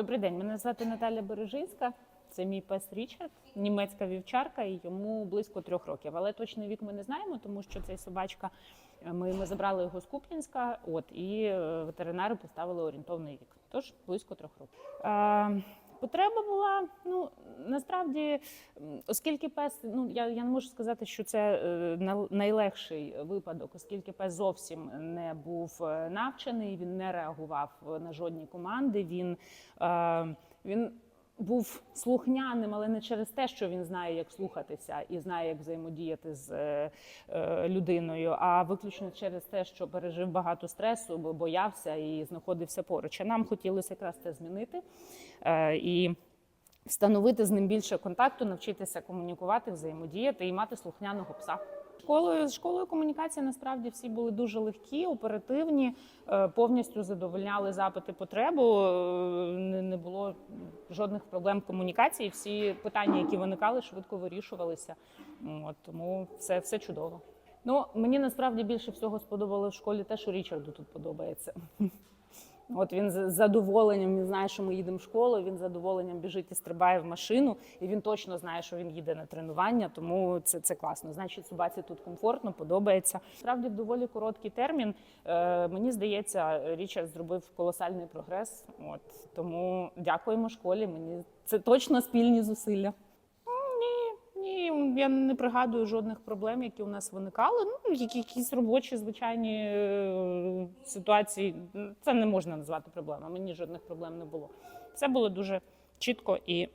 Добрий день, мене звати Наталя Бережинська. Це мій пес Річард, німецька вівчарка, і йому близько трьох років. Але точний вік ми не знаємо, тому що цей собачка. е, Ми, ми забрали його з Куп'янська, от і е, ветеринари поставили орієнтовний вік. Тож близько трьох років. Е, Потреба була ну насправді, оскільки пес, ну я, я не можу сказати, що це е, на- найлегший випадок, оскільки пес зовсім не був е, навчений, він не реагував на жодні команди. Він, е, він був слухняним, але не через те, що він знає, як слухатися і знає, як взаємодіяти з е, е, людиною, а виключно через те, що пережив багато стресу, бо боявся і знаходився поруч. А нам хотілося якраз це змінити. Е, і встановити з ним більше контакту, навчитися комунікувати, взаємодіяти і мати слухняного пса. Школою з школою комунікації насправді всі були дуже легкі, оперативні, е, повністю задовольняли запити потребу. е, Не, було жодних проблем комунікації. Всі питання, які виникали, швидко вирішувалися. От, тому все, все чудово. Ну мені насправді більше всього сподобалося в школі те, що Річарду тут подобається. От він з задоволенням він знає, що ми їдемо в школу. Він з задоволенням біжить і стрибає в машину, і він точно знає, що він їде на тренування. Тому це, це класно. Значить, собаці тут комфортно, подобається. Справді, доволі короткий термін. Е, мені здається, Річард зробив колосальний прогрес. От тому дякуємо школі. Мені це точно спільні зусилля. Я не пригадую жодних проблем, які у нас виникали. Ну, якісь робочі звичайні е, ситуації. Це не можна назвати проблемами. Мені жодних проблем не було. Все було дуже чітко і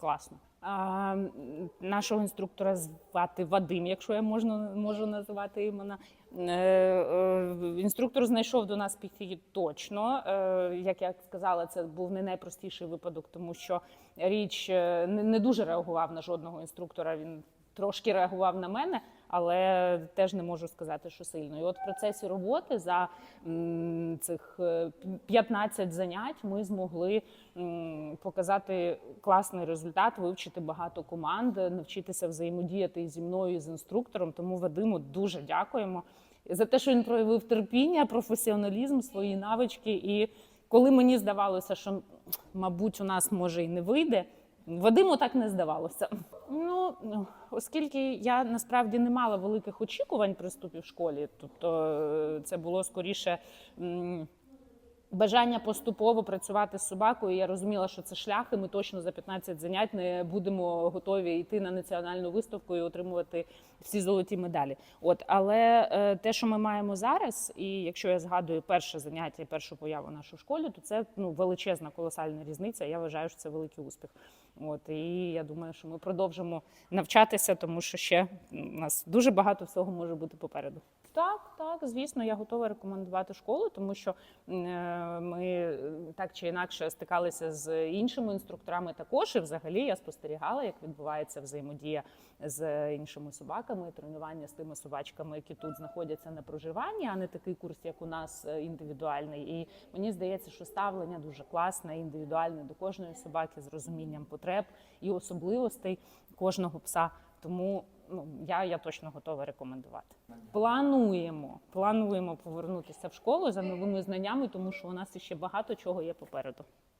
класно. А, нашого інструктора звати Вадим, якщо я можна, можу називати імена. Е, е, інструктор знайшов до нас підхід точно. Е, як я сказала, це був не найпростіший випадок, тому що річ не дуже реагував на жодного інструктора. Він трошки реагував на мене, але теж не можу сказати, що сильно. І от в процесі роботи за цих е, 15 занять ми змогли показати класний результат, вивчити багато команд, навчитися взаємодіяти зі мною і з інструктором. Тому Вадиму дуже дякуємо за те, що він проявив терпіння, професіоналізм, свої навички. І коли мені здавалося, що мабуть у нас може і не вийде. Вадиму так не здавалося. Ну оскільки я насправді не мала великих очікувань при вступі в школі, тобто е, це було скоріше. Бажання поступово працювати з собакою. Я розуміла, що це шлях, і ми точно за 15 занять не будемо готові йти на національну виставку і отримувати всі золоті медалі. От, але е, те, що ми маємо зараз, і якщо я згадую перше заняття першу появу в нашій школі, то це ну величезна колосальна різниця. Я вважаю, що це великий успіх. От і я думаю, що ми продовжимо навчатися, тому що ще у нас дуже багато всього може бути попереду. Так, так, звісно, я готова рекомендувати школу, тому що е, ми е, так чи інакше стикалися з іншими інструкторами також. І взагалі я спостерігала, як відбувається взаємодія з іншими собаками, тренування з тими собачками, які тут знаходяться на проживанні, а не такий курс, як у нас е, індивідуальний. І мені здається, що ставлення дуже класне, індивідуальне до кожної собаки з розумінням потреб і особливостей кожного пса. Тому ну я, я точно готова рекомендувати. Плануємо, плануємо повернутися в школу за новими знаннями, тому що у нас ще багато чого є попереду.